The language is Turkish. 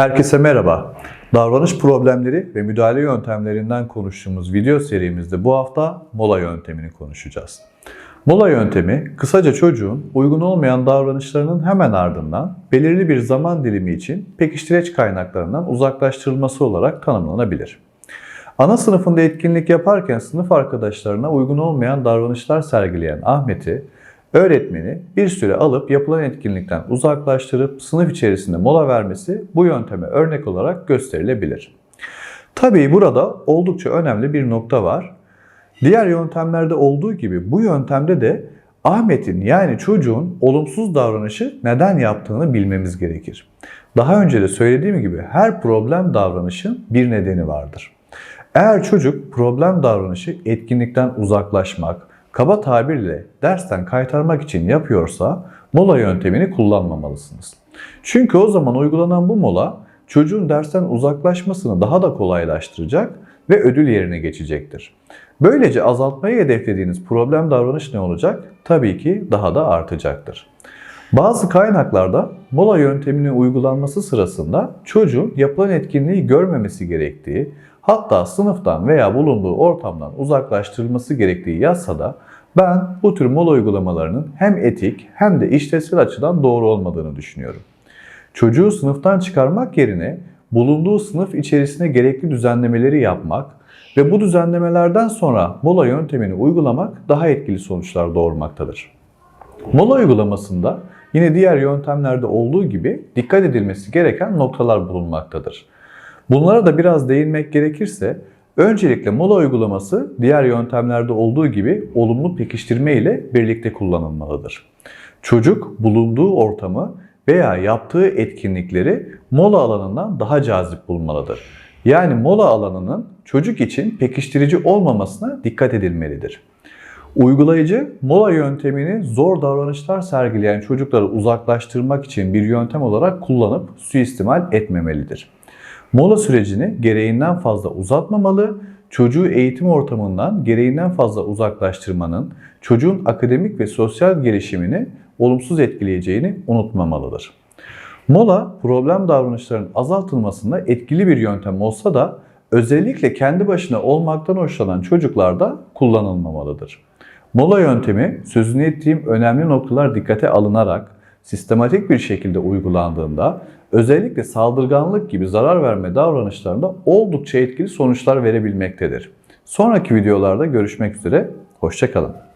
Herkese merhaba. Davranış problemleri ve müdahale yöntemlerinden konuştuğumuz video serimizde bu hafta mola yöntemini konuşacağız. Mola yöntemi, kısaca çocuğun uygun olmayan davranışlarının hemen ardından belirli bir zaman dilimi için pekiştireç kaynaklarından uzaklaştırılması olarak tanımlanabilir. Ana sınıfında etkinlik yaparken sınıf arkadaşlarına uygun olmayan davranışlar sergileyen Ahmet'i öğretmeni bir süre alıp yapılan etkinlikten uzaklaştırıp sınıf içerisinde mola vermesi bu yönteme örnek olarak gösterilebilir. Tabii burada oldukça önemli bir nokta var. Diğer yöntemlerde olduğu gibi bu yöntemde de Ahmet'in yani çocuğun olumsuz davranışı neden yaptığını bilmemiz gerekir. Daha önce de söylediğim gibi her problem davranışın bir nedeni vardır. Eğer çocuk problem davranışı etkinlikten uzaklaşmak, kaba tabirle dersten kaytarmak için yapıyorsa mola yöntemini kullanmamalısınız. Çünkü o zaman uygulanan bu mola çocuğun dersten uzaklaşmasını daha da kolaylaştıracak ve ödül yerine geçecektir. Böylece azaltmayı hedeflediğiniz problem davranış ne olacak? Tabii ki daha da artacaktır. Bazı kaynaklarda mola yönteminin uygulanması sırasında çocuğun yapılan etkinliği görmemesi gerektiği, hatta sınıftan veya bulunduğu ortamdan uzaklaştırılması gerektiği yazsa da ben bu tür mola uygulamalarının hem etik hem de işlevsel açıdan doğru olmadığını düşünüyorum. Çocuğu sınıftan çıkarmak yerine bulunduğu sınıf içerisine gerekli düzenlemeleri yapmak ve bu düzenlemelerden sonra mola yöntemini uygulamak daha etkili sonuçlar doğurmaktadır. Mola uygulamasında yine diğer yöntemlerde olduğu gibi dikkat edilmesi gereken noktalar bulunmaktadır. Bunlara da biraz değinmek gerekirse öncelikle mola uygulaması diğer yöntemlerde olduğu gibi olumlu pekiştirme ile birlikte kullanılmalıdır. Çocuk bulunduğu ortamı veya yaptığı etkinlikleri mola alanından daha cazip bulmalıdır. Yani mola alanının çocuk için pekiştirici olmamasına dikkat edilmelidir. Uygulayıcı mola yöntemini zor davranışlar sergileyen çocukları uzaklaştırmak için bir yöntem olarak kullanıp suistimal etmemelidir. Mola sürecini gereğinden fazla uzatmamalı, çocuğu eğitim ortamından gereğinden fazla uzaklaştırmanın çocuğun akademik ve sosyal gelişimini olumsuz etkileyeceğini unutmamalıdır. Mola problem davranışların azaltılmasında etkili bir yöntem olsa da özellikle kendi başına olmaktan hoşlanan çocuklarda kullanılmamalıdır. Mola yöntemi sözünü ettiğim önemli noktalar dikkate alınarak sistematik bir şekilde uygulandığında özellikle saldırganlık gibi zarar verme davranışlarında oldukça etkili sonuçlar verebilmektedir. Sonraki videolarda görüşmek üzere, hoşçakalın.